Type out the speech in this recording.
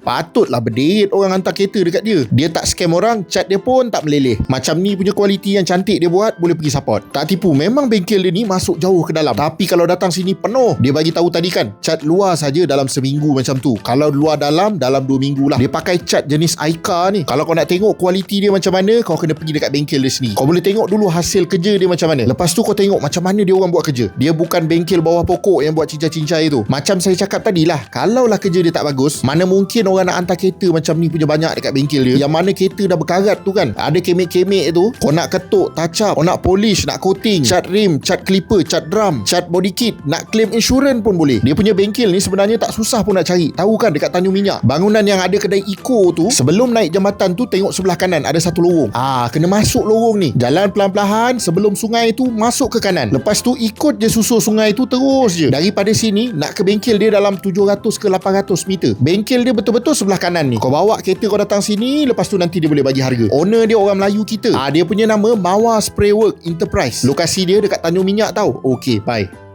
Patutlah berdit orang hantar kereta dekat dia. Dia tak scam orang, cat dia pun tak meleleh. Macam ni punya kualiti yang cantik dia buat, boleh pergi support. Tak tipu, memang bengkel dia ni masuk jauh ke dalam. Tapi kalau datang sini penuh, dia bagi tahu tadi kan, cat luar saja dalam seminggu macam tu. Kalau luar dalam, dalam dua minggu lah. Dia pakai cat jenis Aika ni. Kalau kau nak tengok kualiti dia macam mana, kau kena pergi dekat bengkel dia sendiri. Kau boleh tengok dulu hasil kerja dia macam mana. Lepas tu kau tengok macam mana dia orang buat kerja. Dia bukan bengkel bawah pokok yang buat cincai-cincai tu. Macam saya cakap tadi lah, kalaulah kerja dia tak bagus, mana mungkin orang nak hantar kereta macam ni punya banyak dekat bengkel dia. Yang mana kereta dah berkarat tu kan. Ada kemek-kemek tu. Kau nak ketuk, touch up, kau nak polish, nak coating, cat rim, cat clipper, cat drum, cat body kit, nak claim insurans pun boleh. Dia punya bengkel ni sebenarnya tak susah pun nak cari. Tahu kan dekat Tanjung Minyak. Bangunan yang ada kedai Eco tu, sebelum naik jambatan tu tengok sebelah kanan ada satu lorong. Ah, kena masuk lorong ni. Jalan pelan-pelan sebelum sungai tu masuk ke kanan. Lepas tu ikut je susur sungai tu terus je. Daripada sini nak ke bengkel dia dalam 700 ke 800 meter. Bengkel dia betul-betul sebelah kanan ni. Kau bawa kereta kau datang sini, lepas tu nanti dia boleh bagi harga. Owner dia orang Melayu kita. Ah, dia punya nama Mawa Spray Work Enterprise. Lokasi dia dekat Tanjung Minyak tau. Okay, bye.